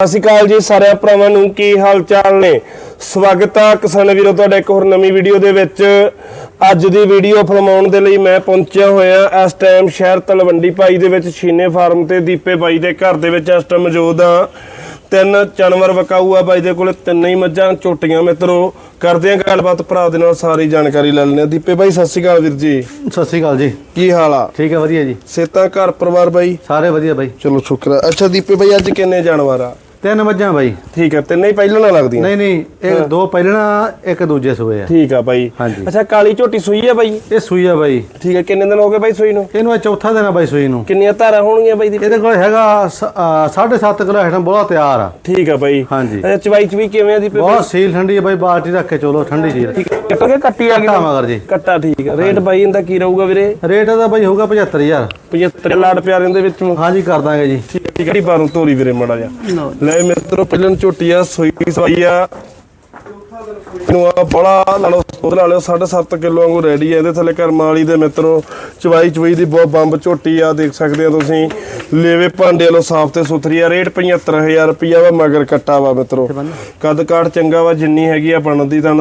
ਸਤਿ ਸ਼੍ਰੀ ਅਕਾਲ ਜੀ ਸਾਰਿਆਂ ਭਰਾਵਾਂ ਨੂੰ ਕੀ ਹਾਲ ਚਾਲ ਨੇ? ਸਵਾਗਤ ਹੈ ਕਿਸਾਨ ਵੀਰੋ ਤੁਹਾਡਾ ਇੱਕ ਹੋਰ ਨਵੀਂ ਵੀਡੀਓ ਦੇ ਵਿੱਚ। ਅੱਜ ਦੀ ਵੀਡੀਓ ਫਿਲਮਾਉਣ ਦੇ ਲਈ ਮੈਂ ਪਹੁੰਚਿਆ ਹੋਇਆ ਇਸ ਟਾਈਮ ਸ਼ਹਿਰ ਤਲਵੰਡੀ ਭਾਈ ਦੇ ਵਿੱਚ ਛੀਨੇ ਫਾਰਮ ਤੇ ਦੀਪੇ ਬਾਈ ਦੇ ਘਰ ਦੇ ਵਿੱਚ ਇਸ ਟਾਈਮ ਮੌਜੂਦ ਆ ਤਿੰਨ ਜਾਨਵਰ ਵਕਾਊ ਆ ਬਾਈ ਦੇ ਕੋਲੇ ਤਿੰਨ ਹੀ ਮੱਝਾਂ ਝੋਟੀਆਂ ਮਿੱਤਰੋ। ਕਰਦੇ ਆ ਗੱਲਬਾਤ ਭਰਾ ਦੇ ਨਾਲ ਸਾਰੀ ਜਾਣਕਾਰੀ ਲੈ ਆ ਦੀਪੇ ਬਾਈ ਸਤਿ ਸ਼੍ਰੀ ਅਕਾਲ ਵੀਰ ਜੀ। ਸਤਿ ਸ਼੍ਰੀ ਅਕਾਲ ਜੀ। ਕੀ ਹਾਲ ਆ? ਠੀਕ ਹੈ ਵਧੀਆ ਜੀ। ਸੇਤਾ ਘਰ ਪਰਿਵਾਰ ਬਾਈ? ਸਾਰੇ ਵਧੀਆ ਬਾਈ। ਚਲੋ ਸ਼ੁਕਰ ਆ। ਅੱਛਾ ਦੀਪੇ ਬਾਈ ਅੱਜ ਕਿੰਨੇ ਜਾਨਵਰ ਆ? ਤਿੰਨ ਮੱਝਾਂ ਬਾਈ। ਠੀਕ ਹੈ ਤਿੰਨੇ ਹੀ ਪਹਿਲਾਂ ਨਾਲ ਲੱਗਦੀਆਂ। ਨਹੀਂ ਨਹੀਂ ਇਹ ਦੋ ਪਹਿਲਣਾ ਇੱਕ ਦੂਜੇ ਸੂਏ ਆ। ਠੀਕ ਆ ਬਾਈ। ਅੱਛਾ ਕਾਲੀ ਝੋਟੀ ਸੂਈ ਆ ਬਾਈ? ਇਹ ਸੂਈ ਆ ਬਾਈ। ਠੀਕ ਹੈ ਕਿੰਨੇ ਦਿਨ ਹੋ ਗਏ ਬਾਈ ਸੂਈ ਨੂੰ? ਇਹਨੂੰ ਇਹ ਚੌਥਾ ਦਿਨ ਆ ਬਾਈ ਸੂਈ ਨੂੰ। ਕਿੰਨੀਆਂ ਧਾਰਾਂ ਹੋਣਗੀਆਂ ਬਾਈ ਦੀ? ਇਹਦੇ ਕੋਲ ਹੈਗਾ 7.5 ਕਿਲੋ ਹੈਟਮ ਬੋਲਾ ਤਿਆਰ ਆ। ਠੀਕ ਆ ਬਾਈ। ਹਾਂਜੀ। ਅੱਛਾ ਚਵਾਈ ਚਵੀ ਕਿਵੇਂ ਆ ਦੀ ਬਹੁਤ ਸੀਲ ਠੰਡੀ ਆ ਬਾਈ ਬਾਲਟੀ ਰੱਖ ਕੇ ਚਲੋ ਠੰਡੀ ਸੀ ਠੀਕ ਹੈ ਕੱਟਾ ਕਿ ਕੱਟੀ ਆ ਗਈ ਕੱਟਾ ਮਗਰ ਜੀ। ਕੱਟਾ ਠੀਕ ਆ। ਰੇਟ ਬਾਈ ਇਹਦਾ ਕੀ ਰਹੂਗਾ ਵੀਰੇ? ਰੇਟ ਇਹਦਾ ਬਾਈ ਹੋਊਗਾ 75000 75 ਲਾੜ ਪਿਆਰਿਆਂ ਦੇ ਵਿੱਚੋਂ। ਹਾਂਜੀ ਕਰ ਦਾਂਗੇ ਜੀ। ਠੀਕ ਹੈ ਬਾਰੋਂ ਤੋਰੀ ਵੀਰੇ ਮੜਾ ਜਾ। ਲੈ ਮਿੱਤਰੋ ਪਹਿਲਾਂ ਝੋਟੀ ਆ ਸੂਈ ਸਵਾਈ ਆ। ਨੂੰ ਆ ਬੜਾ ਲਾ ਲਓ ਉਹ ਲਾ ਲਿਓ 7.5 ਕਿਲੋ ਵਾਂਗੂ ਰੈਡੀ ਆ ਇਹਦੇ ਥੱਲੇ ਕਰਮਾਂ ਵਾਲੀ ਦੇ ਮਿੱਤਰੋ ਚਵਾਈ ਚਵਾਈ ਦੀ ਬਹੁਤ ਬੰਬ ਝੋਟੀ ਆ ਦੇਖ ਸਕਦੇ ਆ ਤੁਸੀਂ। ਲੇਵੇ ਭਾਂਡੇ ਵਾਲੋ ਸਾਫ਼ ਤੇ ਸੁਥਰੀ ਆ ਰੇਟ 75000 ਰੁਪਿਆ ਵਾ ਮਗਰ ਕੱਟਾ ਵਾ ਮਿੱਤਰੋ। ਕੱਦ ਕਾਠ ਚੰਗਾ ਵਾ ਜਿੰਨੀ ਹੈਗੀ ਆ ਬਣਦੀ ਤਾਂ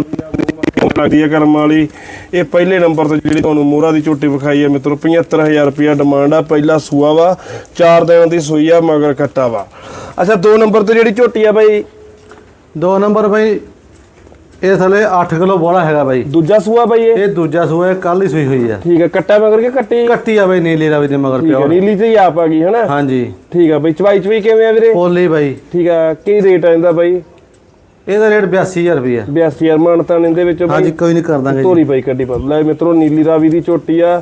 ਲੱਗਦੀ ਹੈ ਕਰਮ ਵਾਲੀ? ਇਹ ਪਹਿਲੇ ਨੰਬਰ ਤੇ ਜਿਹੜੀ ਤੁਹਾਨੂੰ ਮੋਹਰਾ ਦੀ ਝੋਟੀ ਵਿਖਾਈ ਹੈ ਮਿੱਤਰੋ 75000 ਰੁਪਿਆ ਡਿਮਾਂਡ ਆ। ਪਹਿਲਾ ਸੂਆ ਵਾ ਚਾਰ ਦਿਨਾਂ ਦੀ ਸੂਈ ਆ ਮਗਰ ਕੱਟਾ ਵਾ। ਅੱਛਾ ਦੋ ਨੰਬਰ ਤੇ ਜਿਹੜੀ ਝੋਟੀ ਆ ਬਾਈ? ਦੋ ਨੰਬਰ ਬਾਈ ਇਹ ਥੱਲੇ 8 ਕਿਲੋ ਬੋਲਾ ਹੈਗਾ ਬਾਈ। ਦੂਜਾ ਸੂਆ ਬਾਈ ਇਹ? ਇਹ ਦੂਜਾ ਸੂਆ ਕੱਲ ਹੀ ਸੂਈ ਹੋਈ ਆ। ਠੀਕ ਹੈ ਕੱਟਾ ਮਗਰ ਕੇ ਕੱਟੀ? ਕੱਟੀ ਆ ਬਾਈ ਨੀਲੀ ਰਾਵੀ ਦੇ ਮਗਰ ਪਿਓ ਨੀਲੀ ਤੇ ਹੀ ਆਪ ਆ ਗਈ ਹਨਾ? ਹਾਂਜੀ। ਠੀਕ ਆ ਬਾਈ ਚਵਾਈ ਚਵਾਈ ਕਿਵੇਂ ਆ ਵੀਰੇ? ਪੋਲੀ ਬਾਈ। ਠੀਕ ਆ ਕੀ ਰੇਟ ਆ ਇਹਦਾ ਬਾਈ? ਇਹਦਾ ਰੇਟ 82000 ਰੁਪਏ 82000 ਮਾਨਤਾਨ ਇਹਦੇ ਵਿੱਚ ਹਾਂਜੀ ਕੋਈ ਨਹੀਂ ਕਰ ਦਾਂਗੇ। ਤੋਰੀ ਬਾਈ ਕੱਟੀ ਪਾ। ਲੈ ਮਿੱਤਰੋ ਨੀਲੀ ਰਾਵੀ ਦੀ ਝੋਟੀ ਆ।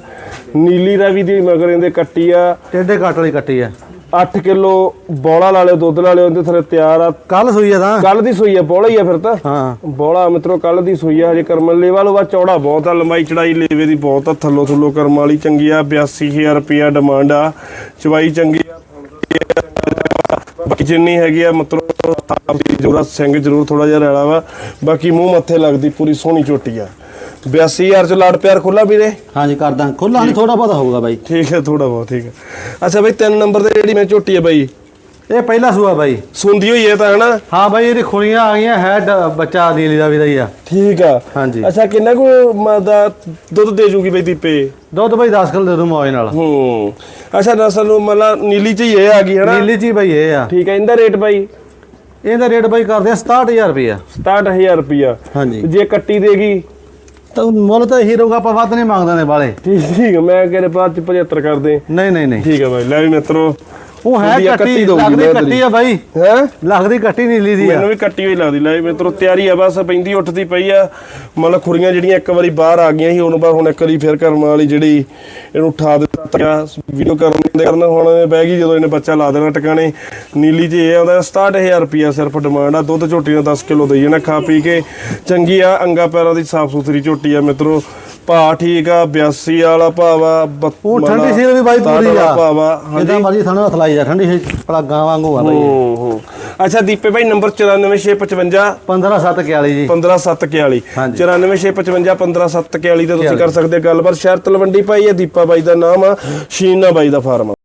ਨੀਲੀ ਰਾਵੀ ਦੀ ਮਗਰ ਇਹਦੇ ਕੱਟੀ ਆ। ਟੇਡੇ ਕੱਟ ਵਾਲੀ ਕੱਟੀ ਆ। 8 ਕਿਲੋ ਬੋਲਾ ਲਾ ਲਿਓ ਦੁੱਧ ਲਾ ਲਿਓ ਉਹਦੇ ਥੱਲੇ ਤਿਆਰ ਆ। ਕੱਲ ਸੂਈ ਆ ਤਾਂ। ਕੱਲ ਦੀ ਸੂਈ ਆ ਬੋਲਾ ਹੀ ਆ ਫਿਰ ਤਾਂ। ਹਾਂ। ਬੋਲਾ ਮਿੱਤਰੋ ਕੱਲ ਦੀ ਸੂਈ ਆ ਹਜੇ ਕਰਮਲ ਲੇਵਾ ਲੋ ਵਾ ਚੌੜਾ ਬਹੁਤ ਆ ਲੰਬਾਈ ਚੜਾਈ ਲੇਵੇ ਦੀ ਬਹੁਤ ਆ ਥੱਲੋ ਥੱਲੋ ਕਰਮ ਵਾਲੀ ਚੰਗੀ ਆ 82000 ਰੁਪਿਆ ਡਿਮਾਂਡ ਆ। ਚਵਾਈ ਚੰਗੀ ਆ ਬਾਕੀ ਜਿੰਨੀ ਹੈਗੀ ਆ ਮਤਲਬ ਆਪਦੀ ਜੋਰਾ ਸਿੰਘ ਜ਼ਰੂਰ ਥੋੜਾ ਜਿਹਾ ਰੈਲਾ ਵਾ। ਬਾਕੀ ਮੂੰਹ ਮੱਥੇ ਲੱਗਦੀ ਪੂਰੀ ਸੋਹਣੀ ਝੋਟੀ ਆ। 82000 ਚ ਲਾੜ ਪਿਆਰ ਖੁੱਲਾ ਵੀਰੇ? ਹਾਂਜੀ ਕਰ ਦਾਂ ਖੁੱਲਾ ਨਹੀਂ ਥੋੜਾ ਬਹੁਤਾ ਹੋਊਗਾ ਬਾਈ। ਠੀਕ ਹੈ ਥੋੜਾ ਬਹੁਤ ਠੀਕ ਹੈ। ਅੱਛਾ ਬਈ ਤਿੰਨ ਨੰਬਰ ਤੇ ਜਿਹੜੀ ਮੈਂ ਝੋਟੀ ਆ ਬਾਈ। ਇਹ ਪਹਿਲਾ ਸੂਆ ਬਾਈ। ਸੁੰਦੀ ਹੋਈ ਹੈ ਤਾਂ ਹਨਾ? ਹਾਂ ਬਾਈ ਇਹਦੀ ਖੁਲੀਆਂ ਆ ਗਈਆਂ ਹੈ ਡ- ਬੱਚਾ ਨੀਲੀ ਦਾ ਵੀ ਦਾ ਹੀ ਆ। ਠੀਕ ਆ। ਹਾਂਜੀ। ਅੱਛਾ ਕਿੰਨਾ ਕੁ ਮ- ਦਾ ਦੁੱਧ ਦੇ ਜੂਗੀ ਬਈ ਦੀਪੇ? ਦੁੱਧ ਬਾਈ 10 ਕਿਲੋ ਦੇ ਦੂੰ ਮੌਜ ਨਾਲ। ਹੂੰ। ਅੱਛਾ ਨਸਲ ਨੂੰ ਮਤਲਬ ਨੀਲੀ ਚ ਹੀ ਇਹ ਆ ਗਈ ਹਨਾ? ਨੀਲੀ ਜੀ ਬਾਈ ਇਹ ਆ। ਠੀਕ ਹੈ ਇਹਦਾ ਰੇਟ ਬਾਈ? ਇਹਦਾ ਰੇਟ ਬਾਈ ਕਰਦੇ ਆ 67000 ਰੁਪਏ 67000 ਰੁਪਿਆ ਹਾਂਜੀ। ਜੇ ਕੱਟੀ ਦੇਗੀ? ਤਾਂ ਮੁੱਲ ਤਾਂ ਇਹੀ ਰਹੂਗਾ ਆਪਾਂ ਵੱਧ ਨਹੀਂ ਮੰਗਦੇ ਨੇ ਵਾਲੇ। ਠੀਕ ਠੀਕ ਆ, ਮੈਂ ਕਿਹੜੇ ਬਾਅਦ ਚ 75 ਕਰਦੇ। ਨਹੀਂ ਨਹੀਂ ਨਹੀਂ। ਠੀਕ ਹੈ ਬਾਈ ਲੈ ਵੀ ਮਿੱਤਰੋ। ਉਹ ਹੈ ਕੱਟੀ ਦਊਗੀ ਲੱਗਦੀ ਮੈਂ ਕੱਟੀ ਆ ਬਾਈ। ਹੈ? ਲੱਗਦੀ ਕੱਟੀ ਨੀਲੀ ਦੀ ਆ। ਮੈਨੂੰ ਵੀ ਕੱਟੀ ਹੋਈ ਲੱਗਦੀ ਲੈ ਮਿੱਤਰੋ ਤਿਆਰੀ ਆ ਬਸ ਪੈਂਦੀ ਉੱਠਦੀ ਪਈ ਆ। ਮਤਲਬ ਖੁਰੀਆਂ ਜਿਹੜੀਆਂ ਇੱਕ ਵਾਰੀ ਬਾਹਰ ਆ ਗਈਆਂ ਸੀ ਹੁਣ ਬਾ ਹੁਣ ਇੱਕ ਵਾਰੀ ਫੇਰ ਕਰਮ ਵਾਲੀ ਜਿਹੜੀ ਇਹਨੂੰ ਉਠਾ ਦਿੱਤਾ। ਵੀਡੀਓ ਕਰਨ ਦੇ ਕਰਨ ਹੁਣ ਇਹ ਬਹਿ ਗਈ ਜਦੋਂ ਇਹਨੇ ਬੱਚਾ ਲਾ ਦੇਣਾ ਟਿਕਾਣੇ। ਨੀਲੀ ਜੀ ਇਹ ਆਉਂਦਾ 67000 ਰੁਪਿਆ ਸਿਰਫ ਡਿਮਾਂਡ ਆ ਦੁੱਧ ਝੋਟੀ ਦਾ 10 ਕਿਲੋ ਦੇਈ ਜਾਣਾ ਖਾ ਪੀ ਕੇ। ਚੰਗੀ ਆ ਅੰਗਾ ਪੈਰਾਂ ਦੀ ਸਾਫ਼ ਸੁਥਰੀ ਝੋਟੀ ਆ ਮਿੱਤਰੋ। ਭਾ ਠੀਕ ਆ 82 ਵਾਲਾ ਭਾਵਾ ਉਹ ਠੰਡੀ ਸੀਲ ਵੀ ਬਾਈ ਪੂਰੀ ਆ। ਭਾਵਾ ਜਿੱਦਾਂ ਮਰਜ਼ੀ ਸਾਨੂੰ ਹੱਥ ਲਾਈ ਜਾ ਠੰਡੀ ਸੀ ਪਲਾ ਗਾਂ ਵਾਂਗੂ ਆ ਬਾਈ। ਹੂੰ ਹੂੰ ਅੱਛਾ ਦੀਪੇ ਭਾਈ ਨੰਬਰ 94655 15741 ਜੀ। 15741 ਹਾਂਜੀ। 94655 15741 ਤੇ ਤੁਸੀਂ ਕਰ ਸਕਦੇ ਗੱਲਬਾਤ। ਸ਼ਹਿਰ ਤਲਵੰਡੀ ਭਾਈ ਇਹ ਦੀਪਾ ਬਾਈ ਦਾ ਨਾਮ ਆ ਸ਼ੀਨਾ ਬਾਈ ਦਾ ਫਾਰਮ ਆ।